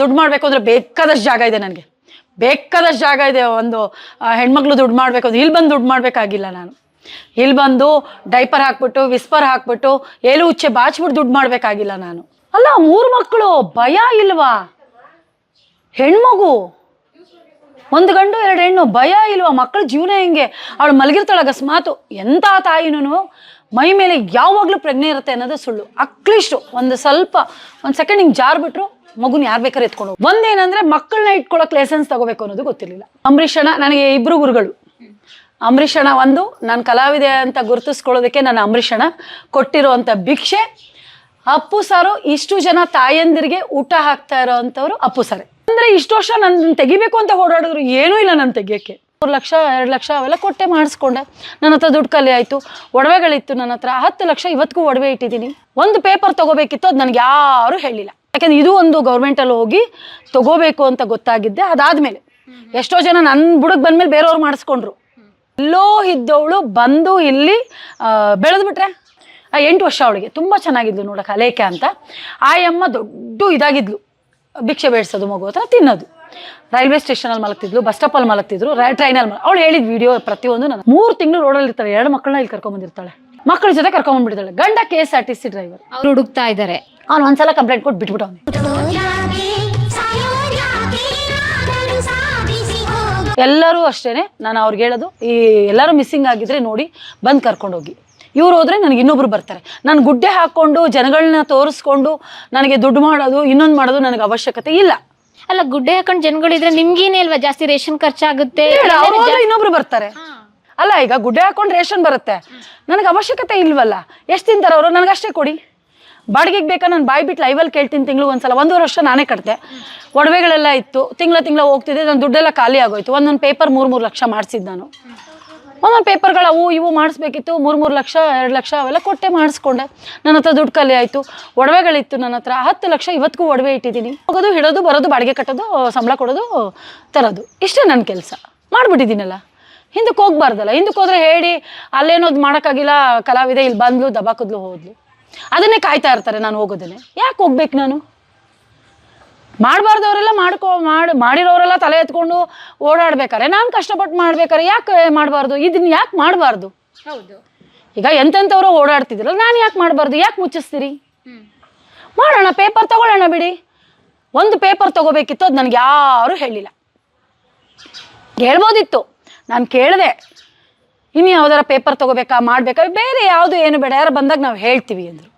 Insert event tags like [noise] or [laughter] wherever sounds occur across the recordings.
ದುಡ್ಡು ಮಾಡಬೇಕು ಅಂದ್ರೆ ಬೇಕಾದಷ್ಟು ಜಾಗ ಇದೆ ನನಗೆ. ಬೇಕಾದಷ್ಟು ಜಾಗ ಇದೆ ಒಂದು ಹೆಣ್ಮಕ್ಳು ದುಡ್ಡು ಮಾಡಬೇಕು ಅಂದ್ರೆ ಇಲ್ಲಿ ಬಂದು ದುಡ್ಡು ಮಾಡಬೇಕಾಗಿಲ್ಲ ನಾನು. ಇಲ್ಲಿ ಬಂದು ಡೈಪರ್ ಹಾಕ್ಬಿಟ್ಟು, ವಿಸ್ಪರ್ ಹಾಕ್ಬಿಟ್ಟು ಏಳು ಉಚ್ಚೆ ಬಾಚ್ಬಿಟ್ಟು ದುಡ್ಡು ಮಾಡಬೇಕಾಗಿಲ್ಲ ನಾನು. ಅಲ್ಲ, ಮೂರು ಮಕ್ಕಳು ಭಯ ಇಲ್ವಾ? ಹೆಣ್ಮಗು, ಒಂದು ಗಂಡು, ಎರಡು ಹೆಣ್ಣು, ಭಯ ಇಲ್ವಾ? ಮಕ್ಕಳ ಜೀವನ ಹೆಂಗೆ? ಅವಳು ಮಲಗಿರ್ತಾಳೆ ಅಕಸ್ಮಾತು ಎಂಥ ತಾಯಿನೂ ಮೈ ಮೇಲೆ ಯಾವಾಗಲೂ ಪ್ರಜ್ಞೆ ಇರುತ್ತೆ ಅನ್ನೋದು ಸುಳ್ಳು. ಅಕ್ಲಿಷ್ಟು ಒಂದು ಸ್ವಲ್ಪ, ಒಂದು ಸೆಕೆಂಡ್ ಹಿಂಗೆ ಜಾರ್ಬಿಟ್ರು ಮಗುನ ಯಾರು ಬೇಕಾದ್ರೆ ಎತ್ಕೊಂಡು ಒಂದೇನಂದ್ರೆ ಮಕ್ಕಳನ್ನ ಇಟ್ಕೊಳ್ಳೋಕೆ ಲೈಸೆನ್ಸ್ ತಗೋಬೇಕು ಅನ್ನೋದು ಗೊತ್ತಿರಲಿಲ್ಲ. ಅಂಬರೀಷಣ ನನಗೆ ಇಬ್ರು ಗುರುಗಳು. ಅಂಬರೀಷಣ ಒಂದು, ನಾನು ಕಲಾವಿದೆ ಅಂತ ಗುರುತಿಸ್ಕೊಳ್ಳೋದಕ್ಕೆ ನನ್ನ ಅಂಬರೀಷಣ ಕೊಟ್ಟಿರುವಂಥ ಭಿಕ್ಷೆ. ಅಪ್ಪು ಸಾರು, ಇಷ್ಟು ಜನ ತಾಯಂದಿರಿಗೆ ಊಟ ಹಾಕ್ತಾ ಇರೋ ಅಂಥವ್ರು ಅಪ್ಪು ಸಾರೆ. ಅಂದ್ರೆ ಇಷ್ಟು ವರ್ಷ ನನ್ನ ತೆಗಿಬೇಕು ಅಂತ ಓಡಾಡಿದ್ರು, ಏನೂ ಇಲ್ಲ ನಾನು ತೆಗಿಯೋಕ್ಕೆ. ಮೂರು ಲಕ್ಷ, ಎರಡು ಲಕ್ಷ ಅವೆಲ್ಲ ಕೊಟ್ಟೆ ಮಾಡಿಸ್ಕೊಂಡೆ. ನನ್ನ ಹತ್ರ ದುಡ್ಡು ಖಾಲಿ ಆಯಿತು, ಒಡವೆಗಳಿತ್ತು ನನ್ನ ಹತ್ರ. ಹತ್ತು ಲಕ್ಷ ಇವತ್ತಿಗೂ ಒಡವೆ ಇಟ್ಟಿದ್ದೀನಿ. ಒಂದು ಪೇಪರ್ ತಗೋಬೇಕಿತ್ತು, ಅದು ನನಗೆ ಯಾರೂ ಹೇಳಿಲ್ಲ. ಯಾಕಂದ್ರೆ ಇದು ಒಂದು ಗೌರ್ಮೆಂಟಲ್ಲಿ ಹೋಗಿ ತಗೋಬೇಕು ಅಂತ ಗೊತ್ತಾಗಿದ್ದೆ. ಅದಾದ್ಮೇಲೆ ಎಷ್ಟೋ ಜನ ನನ್ನ ಬುಡಕ್ ಬಂದ್ಮೇಲೆ ಬೇರೆಯವ್ರು ಮಾಡಿಸ್ಕೊಂಡ್ರು. ಎಲ್ಲೋ ಇದ್ದವಳು ಬಂದು ಇಲ್ಲಿ ಬೆಳೆದ್ಬಿಟ್ರೆ. ಆ, ಎಂಟು ವರ್ಷ ಅವಳಿಗೆ. ತುಂಬ ಚೆನ್ನಾಗಿದ್ಲು ನೋಡಕ್ಕೆ ಅಲೇಖೆ ಅಂತ. ಆಯಮ್ಮ ದೊಡ್ಡ ಇದಾಗಿದ್ಲು. ಭಿಕ್ಷೆ ಬೇಡಿಸೋದು, ಮಗು ಹತ್ರ ತಿನ್ನೋದು. ರೈಲ್ವೆ ಸ್ಟೇಷನಲ್ಲಿ ಮಲಗ್ತಿದ್ಲು, ಬಸ್ ಸ್ಟಾಪಲ್ಲಿ ಮಲಗ್ತಿದ್ರು ಟ್ರೈನಲ್ಲಿ ಮಲ ಅವಳು ಹೇಳಿದ ವಿಡಿಯೋ ಪ್ರತಿಯೊಂದು ನಾನು ಮೂರು ತಿಂಗಳು ರೋಡಲ್ಲಿ ಇರ್ತಾಳೆ, ಎರಡು ಮಕ್ಕಳನ್ನ ಇಲ್ಲಿ ಕರ್ಕೊಂಬಂದಿರ್ತಾಳೆ ಮಕ್ಕಳ ಜೊತೆ ಕರ್ಕೊಂಡ್ ಬಂದ್ಬಿಡ್ತಾಳೆ ಗಂಡ K S R T C driver ಅವ್ರು ಹುಡುಕ್ತಾ ಇದ್ದಾರೆ ಅವ್ನು ಒಂದ್ಸಲ ಕಂಪ್ಲೇಂಟ್ ಕೊಟ್ಟು ಬಿಟ್ಬಿಟ್ಟು ಎಲ್ಲರೂ ಅಷ್ಟೇನೆ ನಾನು ಅವ್ರಿಗೆ ಹೇಳೋದು ಈ ಎಲ್ಲರೂ ಮಿಸ್ಸಿಂಗ್ ಆಗಿದ್ರೆ ನೋಡಿ ಬಂದು ಕರ್ಕೊಂಡೋಗಿ. ಇವ್ರು ಹೋದ್ರೆ ನನಗೆ ಇನ್ನೊಬ್ರು ಬರ್ತಾರೆ. ನಾನು ಗುಡ್ಡೆ ಹಾಕ್ಕೊಂಡು ಜನಗಳನ್ನ ತೋರಿಸ್ಕೊಂಡು ನನಗೆ ದುಡ್ಡು ಮಾಡೋದು ಇನ್ನೊಂದು ಮಾಡೋದು ನನಗೆ ಅವಶ್ಯಕತೆ ಇಲ್ಲ. ಅಲ್ಲ ಗುಡ್ಡೆ ಹಾಕೊಂಡು ಜನಗಳಿದ್ರೆ ನಿಮ್ಗೇನೇ ಅಲ್ವಾ ಜಾಸ್ತಿ ರೇಷನ್ ಖರ್ಚಾಗುತ್ತೆ? ಬೇಡ, ಅವ್ರು ಹೋದ್ರೆ ಇನ್ನೊಬ್ರು ಬರ್ತಾರೆ. ಅಲ್ಲ, ಈಗ ಗುಡ್ಡೆ ಹಾಕೊಂಡು ರೇಷನ್ ಬರುತ್ತೆ. ನನಗೆ ಅವಶ್ಯಕತೆ ಇಲ್ವಲ್ಲ? ಎಷ್ಟು ತಿಂತಾರೆ ಅವರು? ನನಗಷ್ಟೇ ಕೊಡಿ. ಬಾಡಿಗೆಗೆ ಬೇಕಾ? ನಾನು ಬಾಯಿ ಬಿಟ್ಟು ಲೈವಲ್ಲಿ ಕೇಳ್ತೀನಿ ತಿಂಗಳು ಒಂದ್ಸಲ. ಒಂದೂವರೆ ವರ್ಷ ನಾನೇ ಕಟ್ಟಿದೆ ಒಡವೆಗಳೆಲ್ಲ ಇತ್ತು. ತಿಂಗಳ ತಿಂಗಳ ಹೋಗ್ತಿದ್ದೆ. ನನ್ನ ದುಡ್ಡೆಲ್ಲ ಖಾಲಿ ಆಗೋಯ್ತು. ಒಂದೊಂದು ಪೇಪರ್ ಮೂರು ಮೂರು ಲಕ್ಷ ಮಾಡಿಸಿದ್ದು ನಾನು. ಒಂದೊಂದು ಪೇಪರ್ಗಳು ಅವು ಇವು ಮಾಡಿಸ್ಬೇಕಿತ್ತು. ಮೂರು ಮೂರು ಲಕ್ಷ, ಎರಡು ಲಕ್ಷ ಅವೆಲ್ಲ ಕೊಟ್ಟೆ ಮಾಡಿಸ್ಕೊಂಡೆ. ನನ್ನ ಹತ್ರ ದುಡ್ಡು ಖಾಲಿ ಆಯಿತು. ಒಡವೆಗಳಿತ್ತು ನನ್ನ ಹತ್ರ. ಹತ್ತು ಲಕ್ಷ ಇವತ್ತಿಗೂ ಒಡವೆ ಇಟ್ಟಿದ್ದೀನಿ. ಹೋಗೋದು, ಹಿಡೋದು, ಬರೋದು, ಬಾಡಿಗೆ ಕಟ್ಟೋದು, ಸಂಬಳ ಕೊಡೋದು, ತರೋದು. ಇಷ್ಟೇ ನನ್ನ ಕೆಲಸ. ಮಾಡಿಬಿಟ್ಟಿದ್ದೀನಲ್ಲ? ಹಿಂದಕ್ಕೆ ಹೋಗ್ಬಾರ್ದಲ್ಲ. ಹಿಂದಕ್ಕೆ ಹೋದ್ರೆ ಹೇಳಿ ಅಲ್ಲೇನೋದು ಮಾಡೋಕ್ಕಾಗಿಲ್ಲ ಕಲಾವಿದೆ ಇಲ್ಲಿ ಬಂದ್ಲು ದಬಾಕದ್ಲು ಹೋದ್ಲು. ಅದನ್ನೇ ಕಾಯ್ತಾ ಇರ್ತಾರೆ ನಾನು ಹೋಗೋದನ್ನೇ. ಯಾಕೆ ಹೋಗ್ಬೇಕು ನಾನು? ಮಾಡಬಾರ್ದವರೆಲ್ಲ ಮಾಡ್ಕೊ ಮಾಡಿ ಮಾಡಿರೋರೆಲ್ಲ ತಲೆ ಎತ್ಕೊಂಡು ಓಡಾಡ್ಬೇಕಾರೆ. ನಾನು ಕಷ್ಟಪಟ್ಟು ಮಾಡ್ಬೇಕಾರೆ ಯಾಕೆ ಮಾಡಬಾರ್ದು? ಇದನ್ನ ಯಾಕೆ ಮಾಡಬಾರ್ದು? ಹೌದು. ಈಗ ಎಂತೆಂಥವ್ರು ಓಡಾಡ್ತಿದ್ರಲ್ಲ ನಾನು ಯಾಕೆ ಮಾಡಬಾರ್ದು? ಯಾಕೆ ಮುಚ್ಚಿಸ್ತೀರಿ? ಮಾಡೋಣ ಪೇಪರ್ ತಗೊಳ್ಳೋಣ ಬಿಡಿ. ಒಂದು ಪೇಪರ್ ತಗೋಬೇಕಿತ್ತು ಅದು ನನಗೆ ಯಾರೂ ಹೇಳಿಲ್ಲ. ಹೇಳ್ಬೋದಿತ್ತು. ನಾನು ಕೇಳಿದೆ. ಇನ್ನು ಯಾವ್ದಾರ ಪೇಪರ್ ತಗೋಬೇಕಾ ಮಾಡಬೇಕಾ ಬೇರೆ ಯಾವುದು ಏನು ಬೇಡ ಯಾರು ಬಂದಾಗ ನಾವು ಹೇಳ್ತೀವಿ ಅಂದರು.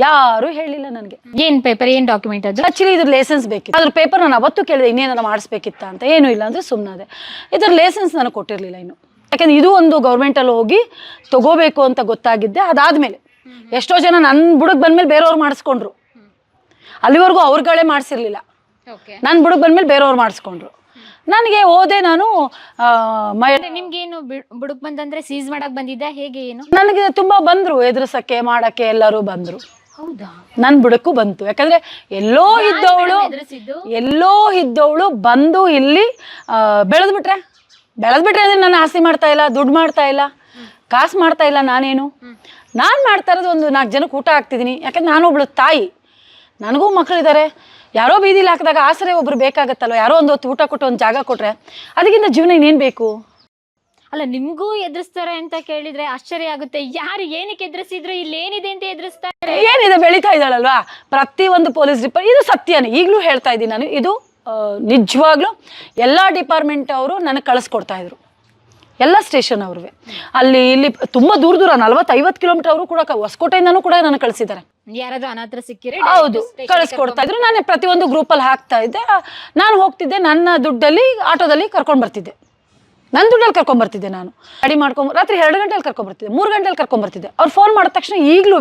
ಯಾರೂ ಹೇಳಿಲ್ಲ ನನಗೆ. ಏನು ಪೇಪರ್ ಏನ್ ಡಾಕ್ಯುಮೆಂಟ್ ಅದು? ಆಕ್ಚುಲಿ ಇದ್ರ ಲೈಸೆನ್ಸ್ ಬೇಕಿತ್ತು. ಅದ್ರ ಪೇಪರ್ ನಾನು ಅವತ್ತು ಕೇಳಿದೆ ಇನ್ನೇನಾರು ಮಾಡಿಸ್ಬೇಕಿತ್ತ ಅಂತ. ಏನೂ ಇಲ್ಲ ಅಂದರೆ ಸುಮ್ಮನಾದೆ ಇದ್ರ ಲೈಸೆನ್ಸ್ ನನಗೆ ಕೊಟ್ಟಿರಲಿಲ್ಲ ಇನ್ನು. ಯಾಕಂದ್ರೆ ಇದು ಒಂದು ಗೌರ್ಮೆಂಟಲ್ಲಿ ಹೋಗಿ ತಗೋಬೇಕು ಅಂತ ಗೊತ್ತಾಗಿದ್ದೆ. ಅದಾದಮೇಲೆ ಎಷ್ಟೋ ಜನ ನನ್ನ ಬುಡಕ್ಕೆ ಬಂದಮೇಲೆ ಬೇರೆಯವ್ರು ಮಾಡಿಸ್ಕೊಂಡ್ರು. ಅಲ್ಲಿವರೆಗೂ ಅವ್ರುಗಳೇ ಮಾಡಿಸಿರ್ಲಿಲ್ಲ. ನನ್ನ ಬುಡಕ್ಕೆ ಬಂದಮೇಲೆ ಬೇರೆಯವ್ರು ಮಾಡಿಸ್ಕೊಂಡ್ರು. ನನಗೆ ಹೋದೆ ನಾನು ನಿಮ್ಗೆ ಏನು ನಿಮ್ಗೇನು ಬುಡಕ್ ಬಂದಂದ್ರೆ ಸೀಸ್ ಮಾಡಕ್ ಬಂದಿದ್ದ? ಹೇಗೆ ಏನು? ನನಗೆ ತುಂಬಾ ಬಂದ್ರು ಎದುರಿಸಕ್ಕೆ ಮಾಡಕ್ಕೆ ಎಲ್ಲರೂ ಬಂದ್ರು. ಹೌದಾ? ನನ್ ಬುಡಕ್ಕೂ ಬಂತು. ಯಾಕಂದ್ರೆ ಎಲ್ಲೋ ಇದ್ದವಳು ಎಲ್ಲೋ ಇದ್ದವಳು ಬಂದು ಇಲ್ಲಿ ಬೆಳೆದ್ಬಿಟ್ರೆ. ಬೆಳೆದ್ಬಿಟ್ರೆ ಅಂದ್ರೆ ನಾನು ಆಸ್ತಿ ಮಾಡ್ತಾ ಇಲ್ಲ ದುಡ್ಡು ಮಾಡ್ತಾ ಇಲ್ಲ ಕಾಸು ಮಾಡ್ತಾ ಇಲ್ಲ ನಾನೇನು. ನಾನು ಮಾಡ್ತಾ ಇರೋದು ಒಂದು ನಾಲ್ಕು ಜನಕ್ಕೆ ಊಟ ಹಾಕ್ತಿದ್ದೀನಿ. ಯಾಕಂದ್ರೆ ನಾನೊಬ್ಳು ತಾಯಿ. ನನಗೂ ಮಕ್ಕಳಿದ್ದಾರೆ ಯಾರೋ ಬೀದಿಲಿ ಹಾಕಿದಾಗ ಆಸರೆ ಒಬ್ರು ಬೇಕಾಗತ್ತಲ್ವ? ಯಾರೋ ಒಂದು ಹೊತ್ತು ಊಟ ಕೊಟ್ಟು ಒಂದು ಜಾಗ ಕೊಟ್ರೆ ಅದಕ್ಕಿಂತ ಜೀವನ ಇನ್ನೇನು ಬೇಕು? ಅಲ್ಲ ನಿಮ್ಗೂ ಎದುರಿಸ್ತಾರೆ ಅಂತ ಕೇಳಿದ್ರೆ ಆಶ್ಚರ್ಯ ಆಗುತ್ತೆ. ಯಾರು ಏನಕ್ಕೆ ಎದುರಿಸಿದ್ರು ಇಲ್ಲಿ ಏನಿದೆ ಅಂತ ಎದುರಿಸ್ತಾರೆ? ಏನಿದೆ ಬೆಳೀತಾ ಇದ್ದಾಳಲ್ವಾ? ಪ್ರತಿ ಒಂದು ಪೊಲೀಸ್ ಡಿಪಾರ್ಟ್ ಇದು ಸತ್ಯನೇ. ಈಗಲೂ ಹೇಳ್ತಾ ಇದ್ದೀನಿ ನಾನು. ಇದು ನಿಜವಾಗ್ಲೂ ಎಲ್ಲ ಡಿಪಾರ್ಟ್ಮೆಂಟ್ ಅವರು ನನಗೆ ಕಳಿಸ್ಕೊಡ್ತಾ ಇದ್ರು. ಎಲ್ಲ ಸ್ಟೇಷನ್ ಅವ್ರಿಗೆ ಅಲ್ಲಿ ಇಲ್ಲಿ ತುಂಬ ದೂರ ದೂರ ನಲ್ವತ್ತು ಐವತ್ತು ಕಿಲೋಮೀಟರ್ ಅವರು ಕೂಡ ಕ- ಹೊಸಕೋಟೆಯಿಂದನೂ ಕೂಡ ನಾನು ಕಳಿಸಿದ್ದಾರೆ. ಯಾರಾದ್ರೂ ಅನಾಥರ ಸಿಕ್ಕಿರಿ ಹೌದು ಕಳಿಸ್ಕೊಡ್ತಾ ಇದ್ರು. ನಾನು ಪ್ರತಿಯೊಂದು ಗ್ರೂಪಲ್ಲಿ ಹಾಕ್ತಾ ಇದ್ದೆ. ನಾನು ಹೋಗ್ತಿದ್ದೆ ನನ್ನ ದುಡ್ಡಲ್ಲಿ ಆಟೋದಲ್ಲಿ ಕರ್ಕೊಂಡು ಬರ್ತಿದ್ದೆ. ನನ್ನ ದುಡ್ಡಲ್ಲಿ ಕರ್ಕೊಂಡ್ ಬರ್ತಿದ್ದೆ ನಾನು. ಗಾಡಿ ಮಾಡ್ಕೊಂಡ್ ರಾತ್ರಿ ಎರಡು ಗಂಟೆಯಲ್ಲಿ ಕರ್ಕೊಂಡ್ ಬರ್ತಿದ್ದೆ ಮೂರು ಗಂಟೆಯಲ್ಲಿ ಕರ್ಕೊಂಡ್ ಬರ್ತಿದ್ದೆ. ಅವ್ರು ಫೋನ್ ಮಾಡಿದ ತಕ್ಷಣ ಈಗಲೂ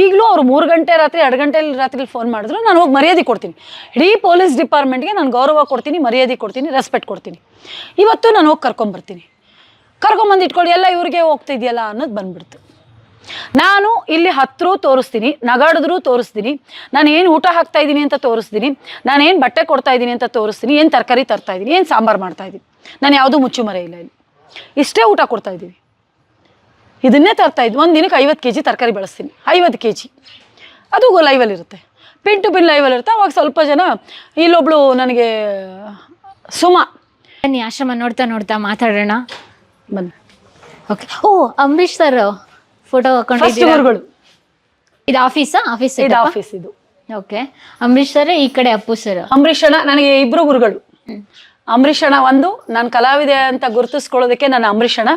ಈಗಲೂ ಅವ್ರು ಮೂರು ಗಂಟೆ ರಾತ್ರಿ, ಎರಡು ಗಂಟೆ ರಾತ್ರಿ ಫೋನ್ ಮಾಡಿದ್ರು, ನಾನು ಹೋಗಿ ಮರ್ಯಾದೆ ಕೊಡ್ತೀನಿ. ಇಡೀ ಪೊಲೀಸ್ ಡಿಪಾರ್ಟ್ಮೆಂಟ್ಗೆ ನಾನು ಗೌರವ ಕೊಡ್ತೀನಿ, ಮರ್ಯಾದೆ ಕೊಡ್ತೀನಿ ರೆಸ್ಪೆಕ್ಟ್ ಕೊಡ್ತೀನಿ. ಇವತ್ತು ನಾನು ಹೋಗಿ ಕರ್ಕೊಂಬರ್ತೀನಿ. ಕರ್ಕೊಂಬಂದು ಇಟ್ಕೊಳ್ಳಿ ಎಲ್ಲ ಇವ್ರಿಗೆ ಹೋಗ್ತಿದ್ಯಲ್ಲ ಅನ್ನೋದು ಬಂದ್ಬಿಡ್ತು. ನಾನು ಇಲ್ಲಿ ಹತ್ರೂ ತೋರಿಸ್ತೀನಿ, ನಗಾಡಿದ್ರೂ ತೋರಿಸ್ತೀನಿ, ನಾನು ಏನು ಊಟ ಹಾಕ್ತಾ ಇದ್ದೀನಿ ಅಂತ ತೋರಿಸ್ತೀನಿ, ನಾನು ಏನು ಬಟ್ಟೆ ಕೊಡ್ತಾ ಇದ್ದೀನಿ ಅಂತ ತೋರಿಸ್ತೀನಿ, ಏನು ತರಕಾರಿ ತರ್ತಾ ಇದ್ದೀನಿ ಏನು ಸಾಂಬಾರು ಮಾಡ್ತಾ ಇದ್ದೀನಿ ನಾನು ಯಾವುದೂ ಮುಚ್ಚುಮರೆ ಇಲ್ಲ ಇಲ್ಲಿ. ಇಷ್ಟೇ ಊಟ ಕೊಡ್ತಾ ಇದ್ದೀವಿ ಇದನ್ನೇ ತರ್ತಾ ಇದ್ವಿ. ಒಂದು ದಿನಕ್ಕೆ ಐವತ್ತು ಕೆ ಜಿ ತರಕಾರಿ ಬೆಳೆಸ್ತೀನಿ. ಐವತ್ತು ಕೆ ಜಿ ಅದು ಲೈವಲ್ಲಿರುತ್ತೆ ಪಿನ್ ಟು ಪಿನ್ ಲೈವಲ್ಲಿ ಇರುತ್ತೆ. ಅವಾಗ ಸ್ವಲ್ಪ ಜನ ಇಲ್ಲೊಬ್ಳು ನನಗೆ ಸುಮಾ. ಬನ್ನಿ ಆಶ್ರಮ ನೋಡ್ತಾ ನೋಡ್ತಾ ಮಾತಾಡೋಣ. ಬಂದು ಓಕೆ ಓ ಅಂಬರೀಶ್ ಸರ್ ಫೋಟೋ ಗುರುಗಳು ಇದು ಆಫೀಸಾ ಆಫೀಸ್ ಇದು ಆಫೀಸ್ ಇದು. ಓಕೆ ಅಂಬರೀಶ್ ಸರ್ ಈ ಕಡೆ ಅಪ್ಪು ಸರ್ ಅಂಬರೀಷ್ ಅಣ್ಣ ನನಗೆ ಇಬ್ರು ಗುರುಗಳು. ಅಂಬರೀಷ್ ಅಣ್ಣ ಒಂದು ನಾನು ಕಲಾವಿದೆ ಅಂತ ಗುರುತಿಸ್ಕೊಳ್ಳೋದಕ್ಕೆ ನನ್ನ ಅಂಬರೀಷ್ ಅಣ್ಣ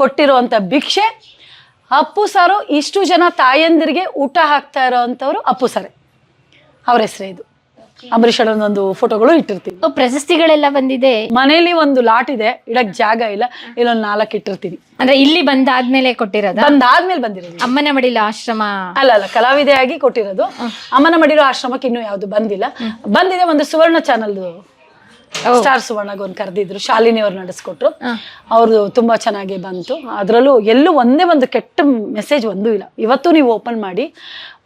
ಕೊಟ್ಟಿರುವಂಥ ಭಿಕ್ಷೆ ಅಪ್ಪು ಸಾರು ಇಷ್ಟು ಜನ ತಾಯಂದಿರಿಗೆ ಊಟ ಹಾಕ್ತಾ ಇರೋವಂಥವ್ರು ಅಪ್ಪು ಸಾರೆ. ಅವ್ರ ಹೆಸರೇ ಇದು. ಅಂಬರೀಷ್ ಒಂದು ಫೋಟೋಗಳು ಇಟ್ಟಿರ್ತೀವಿ ಪ್ರಶಸ್ತಿಗಳೆಲ್ಲ ಬಂದಿದೆ? ಮನೇಲಿ ಒಂದು ಲಾಟ್ ಇದೆ. ಇಡಕ್ ಜಾಗ ಇಲ್ಲ. ಇಲ್ಲೊಂದು ನಾಲ್ಕು ಇಟ್ಟಿರ್ತೀನಿ. ಅಂದ್ರೆ ಇಲ್ಲಿ ಬಂದಾದ್ಮೇಲೆ ಕೊಟ್ಟಿರೋದು? ಬಂದಾದ್ಮೇಲೆ ಬಂದಿರೋದು ಅಮ್ಮನ ಮಡಿಲ ಆಶ್ರಮ. ಅಲ್ಲ ಅಲ್ಲ ಕಲಾವಿದೆಯಾಗಿ ಕೊಟ್ಟಿರೋದು. ಅಮ್ಮನ ಮಡಿರೋ ಆಶ್ರಮಕ್ಕೆ ಇನ್ನೂ ಯಾವುದು ಬಂದಿಲ್ಲ. ಬಂದಿದೆ ಒಂದು ಸುವರ್ಣ ಚಾನಲ್ದು ಸ್ಟಾರ್ ಸುವರ್ಣಗ್ ಒಂದು ಕರೆದಿದ್ರು ಶಾಲಿನಿ ಅವ್ರು ನಡೆಸ್ಕೊಟ್ರು ಅವ್ರದ್ದು ತುಂಬಾ ಚೆನ್ನಾಗಿ ಬಂತು. ಅದರಲ್ಲೂ ಎಲ್ಲೂ ಒಂದೇ ಒಂದು ಕೆಟ್ಟ ಮೆಸೇಜ್ ಒಂದೂ ಇಲ್ಲ. ಇವತ್ತು ನೀವು ಓಪನ್ ಮಾಡಿ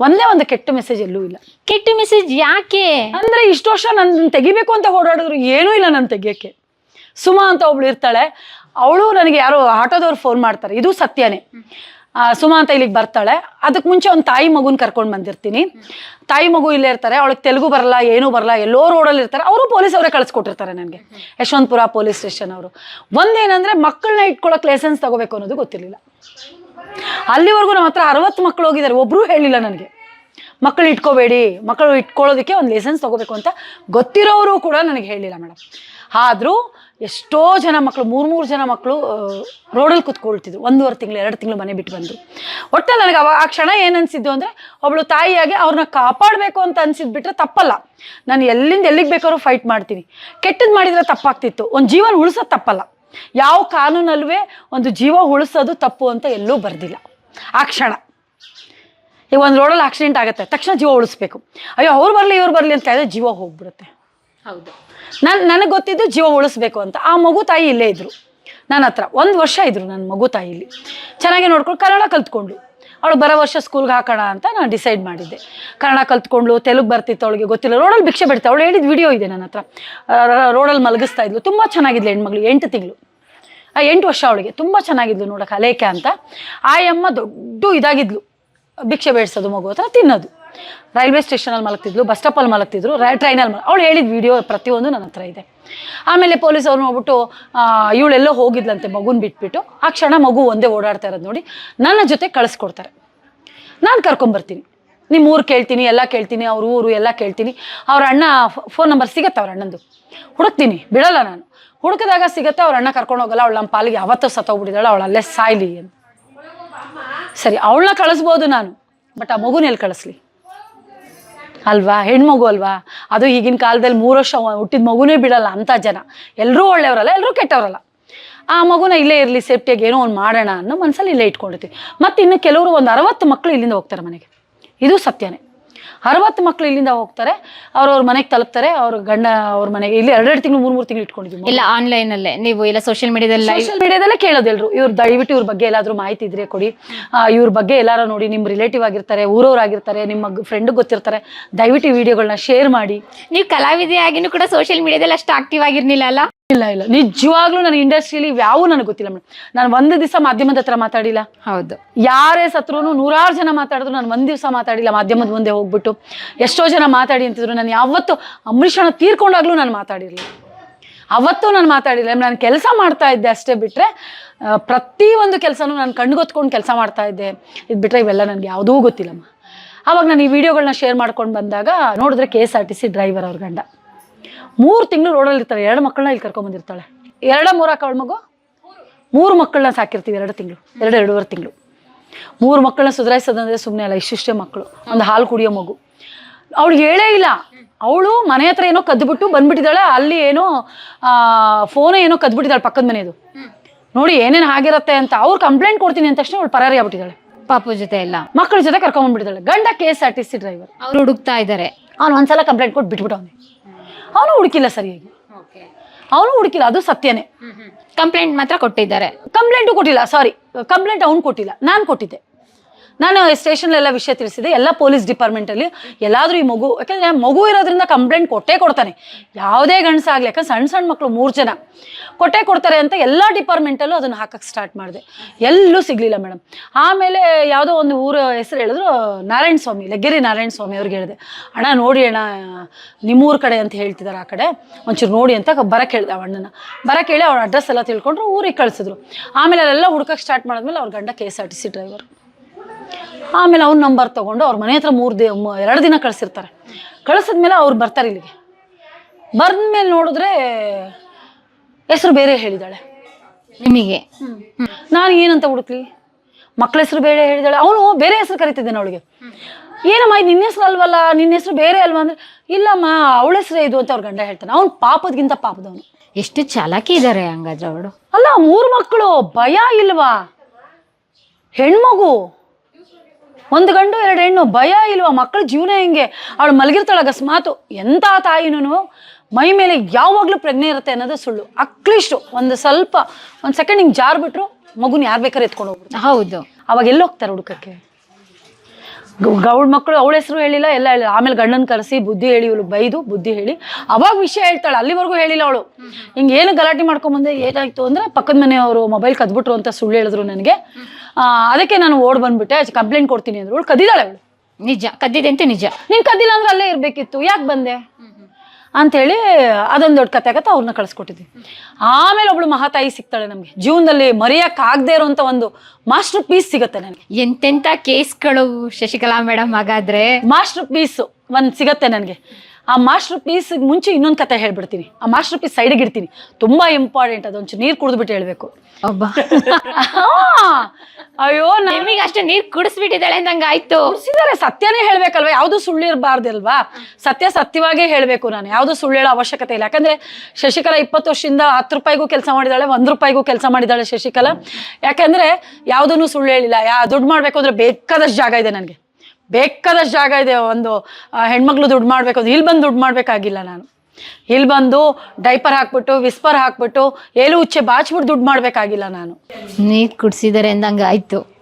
ಒಂದೇ ಒಂದು ಕೆಟ್ಟ ಮೆಸೇಜ್ ಎಲ್ಲೂ ಇಲ್ಲ. ಕೆಟ್ಟ ಮೆಸೇಜ್ ಯಾಕೆ? ಅಂದ್ರೆ ಇಷ್ಟು ವರ್ಷ ನನ್ನ ತೆಗಿಬೇಕು ಅಂತ ಓಡಾಡಿದ್ರು ಏನೂ ಇಲ್ಲ ನಾನು ತೆಗಿಯಕ್ಕೆ. ಸುಮಾ ಅಂತ ಒಬ್ಳು ಇರ್ತಾಳೆ ಅವಳು ನನಗೆ ಯಾರೋ ಆಟೋದವ್ರು ಫೋನ್ ಮಾಡ್ತಾರೆ. ಇದು ಸತ್ಯನೇ. ಸುಮಾ ಅಂತ ಇಲ್ಲಿಗೆ ಬರ್ತಾಳೆ. ಅದಕ್ಕೆ ಮುಂಚೆ ಒಂದು ತಾಯಿ ಮಗುನ ಕರ್ಕೊಂಡು ಬಂದಿರ್ತೀನಿ. ತಾಯಿ ಮಗು ಇಲ್ಲೇ ಇರ್ತಾರೆ ಅವಳಿಗೆ ತೆಲುಗು ಬರಲ್ಲ ಏನೂ ಬರಲ್ಲ ಎಲ್ಲೋ ರೋಡಲ್ಲಿ ಇರ್ತಾರೆ. ಅವರು ಪೊಲೀಸ್ ಅವರೇ ಕಳಿಸ್ಕೊಟ್ಟಿರ್ತಾರೆ ನನಗೆ. ಯಶವಂತಪುರ ಪೊಲೀಸ್ ಸ್ಟೇಷನ್ ಅವರು. ಒಂದೇನಂದ್ರೆ ಮಕ್ಕಳನ್ನ ಇಟ್ಕೊಳ್ಳೋಕೆ ಲೈಸೆನ್ಸ್ ತಗೋಬೇಕು ಅನ್ನೋದು ಗೊತ್ತಿರಲಿಲ್ಲ. ಅಲ್ಲಿವರೆಗೂ ನಮ್ಮ ಹತ್ರ ಅರವತ್ತು ಮಕ್ಕಳು ಹೋಗಿದ್ದಾರೆ ಒಬ್ಬರೂ ಹೇಳಿಲ್ಲ ನನಗೆ. ಮಕ್ಕಳು ಇಟ್ಕೋಬೇಡಿ ಮಕ್ಕಳು ಇಟ್ಕೊಳ್ಳೋದಕ್ಕೆ ಒಂದು ಲೈಸೆನ್ಸ್ ತಗೋಬೇಕು ಅಂತ ಗೊತ್ತಿರೋರು ಕೂಡ ನನಗೆ ಹೇಳಿಲ್ಲ ಮೇಡಮ್ ಆದರೂ ಎಷ್ಟೋ ಜನ ಮಕ್ಕಳು ಮೂರು ಮೂರು ಜನ ಮಕ್ಕಳು ರೋಡಲ್ಲಿ ಕುತ್ಕೊಳ್ತಿದ್ರು. ಒಂದೂವರೆ ತಿಂಗಳು, ಎರಡು ತಿಂಗಳು ಮನೆ ಬಿಟ್ಟು ಬಂದರು. ಒಟ್ಟೆ ನನಗೆ ಅವಾಗ ಆ ಕ್ಷಣ ಏನು ಅನಿಸಿದ್ದು ಅಂದರೆ ಒಬ್ಬಳು ತಾಯಿಯಾಗಿ ಅವ್ರನ್ನ ಕಾಪಾಡಬೇಕು ಅಂತ ಅನ್ಸಿದ್ಬಿಟ್ರೆ ತಪ್ಪಲ್ಲ. ನಾನು ಎಲ್ಲಿಂದ ಎಲ್ಲಿಗೆ ಬೇಕಾದ್ರೂ ಫೈಟ್ ಮಾಡ್ತೀನಿ. ಕೆಟ್ಟದ್ದು ಮಾಡಿದರೆ ತಪ್ಪಾಗ್ತಿತ್ತು. ಒಂದು ಜೀವನ ಉಳಿಸೋದು ತಪ್ಪಲ್ಲ. ಯಾವ ಕಾನೂನಲ್ವೇ ಒಂದು ಜೀವ ಉಳಿಸೋದು ತಪ್ಪು ಅಂತ ಎಲ್ಲೂ ಬರ್ದಿಲ್ಲ. ಆ ಕ್ಷಣ. ಈಗ ಒಂದು ರೋಡಲ್ಲಿ ಆಕ್ಸಿಡೆಂಟ್ ಆಗುತ್ತೆ. ತಕ್ಷಣ ಜೀವ ಉಳಿಸ್ಬೇಕು. ಅಯ್ಯೋ, ಅವ್ರು ಬರಲಿ, ಇವ್ರು ಬರಲಿ ಅಂತ ಹೇಳಿದ್ರೆ ಜೀವ ಹೋಗ್ಬಿಡುತ್ತೆ. ಹೌದು. ನಾನು, ನನಗೆ ಗೊತ್ತಿದ್ದು ಜೀವ ಉಳಿಸ್ಬೇಕು ಅಂತ. ಆ ಮಗು ತಾಯಿ ಇಲ್ಲೇ ಇದ್ರು. ನನ್ನ ಹತ್ರ ಒಂದು ವರ್ಷ ಇದ್ರು ನನ್ನ ಮಗು ತಾಯಿ ಇಲ್ಲಿ ಚೆನ್ನಾಗಿ ನೋಡ್ಕೊಂಡು ಕನ್ನಡ ಕಲ್ತ್ಕೊಂಡ್ಳು. ಅವಳು ಬರೋ ವರ್ಷ ಸ್ಕೂಲ್ಗೆ ಹಾಕೋಣ ಅಂತ ನಾನು ಡಿಸೈಡ್ ಮಾಡಿದ್ದೆ. ಕನ್ನಡ ಕಲ್ತ್ಕೊಂಡ್ಳು, ತೆಲುಗು ಬರ್ತಿತ್ತು ಅವಳಿಗೆ, ಗೊತ್ತಿಲ್ಲ. ರೋಡಲ್ಲಿ ಭಿಕ್ಷೆ ಬಿಡ್ತಾ, ಅವಳು ಹೇಳಿದ ವಿಡಿಯೋ ಇದೆ ನನ್ನ ಹತ್ರ. ರೋಡಲ್ಲಿ ಮಲಗಿಸ್ತಾ ಇದ್ಲು. ತುಂಬ ಚೆನ್ನಾಗಿದ್ಲು ಹೆಣ್ಮಗಳು, ಎಂಟು ತಿಂಗಳು. ಆ ಎಂಟು ವರ್ಷ ಅವಳಿಗೆ ತುಂಬ ಚೆನ್ನಾಗಿದ್ಲು ನೋಡೋಕೆ, ಅಲೇಖೆ ಅಂತ. ಆಯಮ್ಮ ದೊಡ್ಡ ಇದಾಗಿದ್ಲು. ಭಿಕ್ಷೆ ಬೇಡಿಸೋದು ಮಗು ಹತ್ರ ತಿನ್ನೋದು. ರೈಲ್ವೆ ಸ್ಟೇಷನಲ್ಲಿ ಮಲಗ್ತಿದ್ಲು, ಬಸ್ ಸ್ಟಾಪಲ್ಲಿ ಮಲಗ್ತಿದ್ರು ಟ್ರೈನಲ್ಲಿ ಮಲ, ಅವಳು ಹೇಳಿದ ವಿಡಿಯೋ ಪ್ರತಿಯೊಂದು ನನ್ನ ಹತ್ರ ಇದೆ. ಆಮೇಲೆ ಪೊಲೀಸ್ ಅವ್ರು ನೋಡ್ಬಿಟ್ಟು ಇವಳೆಲ್ಲೋ ಹೋಗಿದ್ಲಂತೆ ಮಗುನ ಬಿಟ್ಬಿಟ್ಟು, ಆ ಕ್ಷಣ ಮಗು ಒಂದೇ ಓಡಾಡ್ತಾ ಇರೋದು ನೋಡಿ, ನನ್ನ ಜೊತೆ ಕಳಿಸ್ಕೊಡ್ತಾರೆ. ನಾನು ಕರ್ಕೊಂಬರ್ತೀನಿ. ನಿಮ್ಮ ಊರು ಕೇಳ್ತೀನಿ, ಎಲ್ಲ ಕೇಳ್ತೀನಿ, ಅವ್ರ ಊರು ಎಲ್ಲ ಕೇಳ್ತೀನಿ. ಅವ್ರ ಅಣ್ಣ ಫೋನ್ ನಂಬರ್ ಸಿಗತ್ತೆ ಅವ್ರ ಅಣ್ಣಂದು. ಹುಡುಕ್ತೀನಿ, ಬಿಡಲ್ಲ ನಾನು. ಹುಡುಕಿದಾಗ ಸಿಗತ್ತೆ, ಅವ್ರ ಅಣ್ಣ ಕರ್ಕೊಂಡು ಹೋಗಲ್ಲ, ಅವಳು ನಮ್ಮ ಪಾಲಿಗೆ ಯಾವತ್ತೂ ಸತ್ತೋಗ್ಬಿಟ್ಟಿದ್ದಾಳೆ, ಅವಳು ಅಲ್ಲೇ ಸಾಯ್ಲಿ ಅಂತ. ಸರಿ, ಅವಳನ್ನ ಕಳಿಸ್ಬೋದು ನಾನು, ಬಟ್ ಆ ಮಗುನ ಎಲ್ಲಿ ಕಳಿಸ್ಲಿ? ಅಲ್ವಾ? ಹೆಣ್ಮಗು ಅಲ್ವಾ? ಅದು ಈಗಿನ ಕಾಲದಲ್ಲಿ ಮೂರು ವರ್ಷ ಹುಟ್ಟಿದ ಮಗುನೇ ಬಿಡಲ್ಲ ಅಂತ ಜನ. ಎಲ್ಲರೂ ಒಳ್ಳೆಯವರಲ್ಲ ಎಲ್ಲರೂ ಕೆಟ್ಟವರಲ್ಲ. ಆ ಮಗುನ ಇಲ್ಲೇ ಇರಲಿ, ಸೇಫ್ಟಿಯಾಗಿ ಏನೋ ಒಂದು ಮಾಡೋಣ ಅನ್ನೋ ಮನಸ್ಸಲ್ಲಿ ಇಲ್ಲೇ ಇಟ್ಕೊಂಡಿರ್ತೀವಿ. ಮತ್ತು ಇನ್ನು ಕೆಲವರು ಒಂದು ಅರವತ್ತು ಮಕ್ಕಳು ಇಲ್ಲಿಂದ ಹೋಗ್ತಾರೆ ಮನೆಗೆ. ಇದು ಸತ್ಯನೇ. ಅರವತ್ತು ಮಕ್ಳು ಇಲ್ಲಿಂದ ಹೋಗ್ತಾರೆ. ಅವ್ರವ್ರ ಮನೆಗೆ ತಲುಪ್ತಾರೆ. ಅವ್ರ ಗಂಡ ಅವ್ರ ಮನೆಗೆ ಇಲ್ಲಿ ಎರಡೆರಡು ತಿಂಗಳು ಮೂರು ಮೂರು ತಿಂಗಳು ಇಟ್ಕೊಂಡಿದ್ವಿ ಇಲ್ಲ ಆನ್ಲೈನ್ ಅಲ್ಲೇ ನೀವು ಇಲ್ಲ ಸೋಷಿಯಲ್ ಮೀಡಿಯಾದಲ್ಲಿ ಸೋಷಿಯಲ್ ಮೀಡಿಯಾದಲ್ಲೇ ಕೇಳೋದು ಎಲ್ರು ಇವ್ರು ದಯವಿಟ್ಟು ಇವ್ರ ಬಗ್ಗೆ ಎಲ್ಲಾದ್ರೂ ಮಾಹಿತಿ ಇದ್ರೆ ಕೊಡಿ. ಇವ್ರ ಬಗ್ಗೆ ಎಲ್ಲಾರು ನೋಡಿ ನಿಮ್ಮ ರಿಲೇಟಿವ್ ಆಗಿರ್ತಾರೆ ಊರವ್ರಾಗಿರ್ತಾರೆ ನಿಮ್ಮ ಫ್ರೆಂಡ್ ಗೊತ್ತಿರ್ತಾರೆ. ದಯವಿಟ್ಟು ಈ ವಿಡಿಯೋಗಳನ್ನ ಶೇರ್ ಮಾಡಿ. ನೀವು ಕಲಾವಿದೆಯಾಗಿನೂ ಕೂಡ ಸೋಷಿಯಲ್ ಮೀಡಿಯಾದಲ್ಲಿ ಅಷ್ಟು ಆಕ್ಟಿವ್ ಆಗಿರ್ಲಿಲ್ಲ ಅಲ್ಲ? ಇಲ್ಲ ಇಲ್ಲ. ನಿಜವಾಗ್ಲೂ ನನ್ನ ಇಂಡಸ್ಟ್ರಿಯಲ್ಲಿ ಯಾವೂ ನನಗೆ ಗೊತ್ತಿಲ್ಲ ಮೇಡಮ್ ನಾನು ಒಂದು ದಿವಸ ಮಾಧ್ಯಮದ ಹತ್ರ ಮಾತಾಡಿಲ್ಲ. ಹೌದು. ಯಾರೇ ಸತ್ರು ನೂರಾರು ಜನ ಮಾತಾಡಿದ್ರು ನಾನು ಒಂದು ದಿವಸ ಮಾತಾಡಿಲ್ಲ ಮಾಧ್ಯಮದ ಮುಂದೆ ಹೋಗ್ಬಿಟ್ಟು. ಎಷ್ಟೋ ಜನ ಮಾತಾಡಿ ಅಂತಿದ್ರು ನಾನು ಯಾವತ್ತು ಅಂಬರೀಷಣ ತೀರ್ಕೊಂಡಾಗ್ಲೂ ನಾನು ಮಾತಾಡಿರಲಿಲ್ಲ. ಅವತ್ತು ನಾನು ಮಾತಾಡಿಲ್ಲ. ನಾನು ಕೆಲಸ ಮಾಡ್ತಾ ಇದ್ದೆ ಅಷ್ಟೇ ಬಿಟ್ಟರೆ ಪ್ರತಿ ಒಂದು ಕೆಲಸನೂ ನಾನು ಕಣ್ಗೊತ್ಕೊಂಡು ಕೆಲಸ ಮಾಡ್ತಾ ಇದ್ದೆ. ಇದು ಬಿಟ್ಟರೆ ಇವೆಲ್ಲ ನನಗೆ ಯಾವುದೂ ಗೊತ್ತಿಲ್ಲಮ್ಮ. ಅವಾಗ ನಾನು ಈ ವಿಡಿಯೋಗಳನ್ನ ಶೇರ್ ಮಾಡ್ಕೊಂಡು ಬಂದಾಗ ನೋಡಿದ್ರೆ K S R T C driver ಅವ್ರ ಗಂಡ. ಮೂರು ತಿಂಗಳು ರೋಡಲ್ಲಿ ಇರ್ತಾರೆ ಎರಡು ಮಕ್ಕಳನ್ನ ಇಲ್ಲಿ ಕರ್ಕೊಂಬಂದಿರ್ತಾಳೆ ಎರಡ ಮೂರ ಅವಳ ಮಗು? ಮೂರು ಮಕ್ಕಳನ್ನ ಸಾಕಿರ್ತೀವಿ ಎರಡು ತಿಂಗಳು. ಎರಡು ಎರಡೂವರೆ ತಿಂಗಳು. ಮೂರು ಮಕ್ಕಳನ್ನ ಸುಧಾರಿಸೋದಂದ್ರೆ ಸುಮ್ಮನೆ ಅಲ್ಲ ಇಷ್ಟಿಷ್ಟೇ ಮಕ್ಕಳು. ಒಂದು ಹಾಲು ಕುಡಿಯೋ ಮಗು. ಅವಳು ಹೇಳೇ ಇಲ್ಲ. ಅವಳು ಮನೆ ಹತ್ರ ಏನೋ ಕದ್ದುಬಿಟ್ಟು ಬಂದ್ಬಿಟ್ಟಿದ್ದಾಳೆ. ಅಲ್ಲಿ ಏನೋ ಫೋನೇ ಏನೋ ಕದ್ಬಿಟ್ಟಿದ್ದಾಳೆ ಪಕ್ಕದ ಮನೆಯದು ನೋಡಿ ಏನೇನು ಆಗಿರತ್ತೆ ಅಂತ ಅವ್ರು ಕಂಪ್ಲೇಂಟ್ ಕೊಡ್ತೀನಿ ಅಂತ ತಕ್ಷಣ ಅವಳು ಪರಾರಿ ಆಗ್ಬಿಟ್ಟಿದ್ದಾಳೆ. ಪಾಪು ಜೊತೆ ಎಲ್ಲ ಮಕ್ಕಳ ಜೊತೆ ಕರ್ಕೊಂಡ್ಬಂದ್ಬಿಟ್ಟಿದ್ದಾಳೆ ಗಂಡ K S R T C driver ಅವ್ರು ಹುಡುಕ್ತಾ ಇದ್ದಾರೆ. ಅವ್ನು ಒಂದ್ಸಲ ಕಂಪ್ಲೇಂಟ್ ಕೊಟ್ಟು ಬಿಟ್ಬಿಟ್ಟವನೆ. ಅವನು ಹುಡುಕಿಲ್ಲ ಸರಿಯಾಗಿ. ಅವನು ಹುಡುಕಿಲ್ಲ ಅದು ಸತ್ಯನೇ. ಕಂಪ್ಲೇಂಟ್ ಮಾತ್ರ ಕೊಟ್ಟಿದ್ದಾರೆ. ಕಂಪ್ಲೇಂಟು ಕೊಟ್ಟಿಲ್ಲ ಸಾರಿ ಕಂಪ್ಲೇಂಟ್ ಅವ್ನು ಕೊಟ್ಟಿಲ್ಲ ನಾನು ಕೊಟ್ಟಿದ್ದೆ. ನಾನು ಸ್ಟೇಷನ್ಲೆಲ್ಲ ವಿಷಯ ತಿಳಿಸಿದೆ. ಎಲ್ಲ ಪೊಲೀಸ್ ಡಿಪಾರ್ಟ್ಮೆಂಟಲ್ಲಿ ಎಲ್ಲಾದರೂ ಈ ಮಗು, ಯಾಕಂದ್ರೆ ಮಗು ಇರೋದ್ರಿಂದ ಕಂಪ್ಲೇಂಟ್ ಕೊಟ್ಟೇ ಕೊಡ್ತಾನೆ. ಯಾವುದೇ ಗಂಡಸಾಗಲಿ ಯಾಕಂದ್ರೆ ಸಣ್ಣ ಸಣ್ಣ ಮಕ್ಕಳು ಮೂರು ಜನ. ಕೊಟ್ಟೇ ಕೊಡ್ತಾರೆ ಅಂತ ಎಲ್ಲ ಡಿಪಾರ್ಟ್ಮೆಂಟಲ್ಲೂ ಅದನ್ನು ಹಾಕಕ್ಕೆ ಸ್ಟಾರ್ಟ್ ಮಾಡಿದೆ. ಎಲ್ಲೂ ಸಿಗಲಿಲ್ಲ ಮೇಡಮ್ ಆಮೇಲೆ ಯಾವುದೋ ಒಂದು ಊರ ಹೆಸರು ಹೇಳಿದ್ರು, ನಾರಾಯಣ ಸ್ವಾಮಿ, ಲಗ್ಗೆರಿ ನಾರಾಯಣ ಸ್ವಾಮಿ ಅವ್ರಿಗೆ ಹೇಳಿದೆ. ಅಣ್ಣ, ನೋಡಿ ಅಣ್ಣ, ನಿಮ್ಮೂರ ಕಡೆ ಅಂತ ಹೇಳ್ತಿದ್ದಾರೆ ಆ ಕಡೆ. ಒಂಚೂರು ನೋಡಿ ಅಂತ ಬರಕ್ಕೆ ಹೇಳಿದೆ ಅಣ್ಣನ. ಬರಕ್ಕೆ ಹೇಳಿ ಅವ್ರ ಅಡ್ರೆಸ್ ಎಲ್ಲ ತಿಳ್ಕೊಂಡ್ರು, ಊರಿಗೆ ಕಳಿಸಿದ್ರು. ಆಮೇಲೆ ಅಲ್ಲೆಲ್ಲ ಹುಡ್ಕಕ್ಕೆ ಸ್ಟಾರ್ಟ್ ಮಾಡಿದ್ಮೇಲೆ ಅವ್ರ ಗಂಡ K S R T C driver ಆಮೇಲೆ ಅವ್ನ ನಂಬರ್ ತೊಗೊಂಡು ಅವ್ರ ಮನೆ ಹತ್ರ ಮೂರು ದಿ ಎರಡು ದಿನ ಕಳಿಸಿರ್ತಾರೆ. ಕಳಿಸಿದ್ಮೇಲೆ ಅವ್ರು ಬರ್ತಾರೆ ಇಲ್ಲಿಗೆ. ಮೇಲೆ ನೋಡಿದ್ರೆ ಹೆಸರು ಬೇರೆ ಹೇಳಿದಾಳೆ ನಿಮಗೆ. ನಾನು ಏನಂತ ಹುಡುಕ್ಲಿ? ಮಕ್ಳ ಹೆಸರು ಬೇರೆ ಹೇಳಿದಾಳೆ ಅವನು ಬೇರೆ ಹೆಸರು ಕರಿತಿದ್ದೇನೆ ಅವಳಿಗೆ. ಏನಮ್ಮ ಇದು ನಿನ್ನ ಹೆಸರು ಅಲ್ವಲ್ಲ? ನಿನ್ನ ಹೆಸರು ಬೇರೆ ಅಲ್ವಾ ಅಂದ್ರೆ ಇಲ್ಲಮ್ಮ ಅವಳ ಹೆಸರು ಇದು ಅಂತ ಅವ್ರ ಗಂಡ ಹೇಳ್ತಾನೆ. ಅವ್ನು ಪಾಪದ್ಗಿಂತ ಪಾಪದವನು. ಎಷ್ಟು ಚಾಲಾಕಿ ಇದ್ದಾರೆ ಹಂಗಾದ್ರೆ ಅವಳು? ಅಲ್ಲ ಮೂರು ಮಕ್ಕಳು ಭಯ ಇಲ್ವಾ? ಹೆಣ್ಮಗು. ಒಂದು ಗಂಡು ಎರಡು ಹೆಣ್ಣು ಭಯ ಇಲ್ವಾ? ಮಕ್ಕಳ ಜೀವನ ಹೆಂಗೆ? ಅವಳು ಮಲಗಿರ್ತಾಳೆ ಅಕಸ್ಮಾತು ಎಂಥ ತಾಯಿನೂ ಮೈ ಮೇಲೆ ಯಾವಾಗಲೂ ಪ್ರಜ್ಞೆ ಇರುತ್ತೆ ಅನ್ನೋದು ಸುಳ್ಳು. ಅಕ್ಲಿಷ್ಟು ಒಂದು ಸ್ವಲ್ಪ ಒಂದು ಸೆಕೆಂಡ್ ಹಿಂಗೆ ಜಾರ್ ಬಿಟ್ರು ಮಗುನ ಯಾರು ಬೇಕಾದ್ರೆ ಎತ್ಕೊಂಡು ಹೋಗ್ಬಿಟ್ಟು ಹೌದು. ಅವಾಗ ಎಲ್ಲಿ ಹೋಗ್ತಾರೆ ಹುಡುಕಕ್ಕೆ? ಗೌಡ್ ಮಕ್ಕಳು ಅವಳ ಹೆಸರು ಹೇಳಿಲ್ಲ ಎಲ್ಲ ಹೇಳಿಲ್ಲ. ಆಮೇಲೆ ಗಂಡನ ಕರೆಸಿ ಬುದ್ಧಿ ಹೇಳಿ ಇವಳು ಬೈದು ಬುದ್ಧಿ ಹೇಳಿ. ಅವಾಗ ವಿಷಯ ಹೇಳ್ತಾಳೆ ಅಲ್ಲಿವರೆಗೂ ಹೇಳಿಲ್ಲ ಅವಳು. ಹಿಂಗೆ ಏನು ಗಲಾಟೆ ಮಾಡ್ಕೊಂಡ್ಬಂದೆ ಏನಾಯ್ತು ಅಂದರೆ ಪಕ್ಕದ ಮನೆಯವರು ಮೊಬೈಲ್ ಕದ್ಬಿಟ್ರು ಅಂತ ಸುಳ್ಳು ಹೇಳಿದ್ರು ನನಗೆ. ಅದಕ್ಕೆ ನಾನು ಓಡ್ ಬಂದ್ಬಿಟ್ಟೆ ಕಂಪ್ಲೇಂಟ್ ಕೊಡ್ತೀನಿ ಅಂದ್ರು. ಅವಳು ಕದ್ದಿದ್ದಾಳೆ ಅವಳು. ನಿಜ ಕದ್ದಿದೆ ಅಂತ ನಿಜ. ನೀನು ಕದ್ದಿಲ್ಲ ಅಂದ್ರೆ ಅಲ್ಲೇ ಇರಬೇಕಿತ್ತು. ಯಾಕೆ ಬಂದೆ? ಅಂಥೇಳಿ ಅದೊಂದು ದೊಡ್ಡ ಕತೆ ಆಗತ್ತೆ ಅವ್ರನ್ನ ಕಳಿಸ್ಕೊಟ್ಟಿದ್ವಿ. ಆಮೇಲೆ ಒಬ್ಳು ಮಹಾತಾಯಿ ಸಿಗ್ತಾಳೆ ನಮಗೆ. ಜೀವನದಲ್ಲಿ ಮರೆಯೋಕ್ಕಾಗದೇ ಇರೋಂಥ ಒಂದು ಮಾಸ್ಟರ್ ಪೀಸ್ ಸಿಗುತ್ತೆ ನನಗೆ. ಎಂತೆಂತ ಕೇಸ್ಗಳು ಶಶಿಕಲಾ ಮೇಡಮ್ ಹಾಗಾದ್ರೆ? ಮಾಸ್ಟರ್ ಪೀಸ್ ಒಂದು ಸಿಗತ್ತೆ ನನಗೆ. ಆ ಮಾಸ್ಟರ್ ಪೀಸ್ ಮುಂಚೆ ಇನ್ನೊಂದು ಕತೆ ಹೇಳ್ಬಿಡ್ತೀನಿ. ಆ ಮಾಸ್ಟರ್ ಪೀಸ್ ಸೈಡಿಗೆ ಇಡ್ತೀನಿ. ತುಂಬಾ ಇಂಪಾರ್ಟೆಂಟ್ ಅದೊಂಚು ನೀರು ಕುಡಿದ್ಬಿಟ್ಟು ಹೇಳ್ಬೇಕು. ಒಬ್ಬ [laughs] ಅಯ್ಯೋ ನಮಗೆ ಅಷ್ಟೇ ನೀರ್ ಕುಡಿಸ್ಬಿಟ್ಟಿದ್ದಾಳೆ ನಂಗೆ ಆಯ್ತು. ಕುಡ್ಸಿದ್ದಾರೆ ಸತ್ಯನೇ ಹೇಳ್ಬೇಕಲ್ವಾ? ಯಾವುದು ಸುಳ್ಳು ಇರಬಾರ್ದಲ್ವಾ? ಸತ್ಯ ಸತ್ಯವಾಗೇ ಹೇಳಬೇಕು ನಾನು. ಯಾವುದು ಸುಳ್ಳು ಹೇಳೋ ಅವಶ್ಯಕತೆ ಇಲ್ಲ. ಯಾಕಂದ್ರೆ ಶಶಿಕಲಾ ಇಪ್ಪತ್ತು ವರ್ಷದಿಂದ ಹತ್ತು ರೂಪಾಯಿಗೂ ಕೆಲಸ ಮಾಡಿದಾಳೆ ಒಂದು ರೂಪಾಯಿಗೂ ಕೆಲಸ ಮಾಡಿದಾಳೆ ಶಶಿಕಲಾ. ಯಾಕಂದ್ರೆ ಯಾವುದನ್ನು ಸುಳ್ಳು ಹೇಳಿಲ್ಲ. ಯಾ ದುಡ್ಡು ಮಾಡಬೇಕು ಅಂದ್ರೆ ಬೇಕಾದಷ್ಟು ಜಾಗ ಇದೆ ನನಗೆ. ಬೇಕಾದಷ್ಟು ಜಾಗ ಇದೆ, ಒಂದು ಹೆಣ್ಮಕ್ಳು ದುಡ್ಡು ಮಾಡಬೇಕು ಅಂದ್ರೆ ಇಲ್ಲಿ ಬಂದು ದುಡ್ಡು ಮಾಡಬೇಕಾಗಿಲ್ಲ ನಾನು. ಇಲ್ಲಿ ಬಂದು ಡೈಪರ್ ಹಾಕ್ಬಿಟ್ಟು, ವಿಸ್ಪರ್ ಹಾಕ್ಬಿಟ್ಟು, ಏಲು ಉಚ್ಚೆ ಬಾಚ್ಬಿಟ್ಟು ದುಡ್ಡು ಮಾಡಬೇಕಾಗಿಲ್ಲ ನಾನು. ನೀರು ಕುಡಿಸಿದರೆ ಅಂದಂಗ ಆಯ್ತು.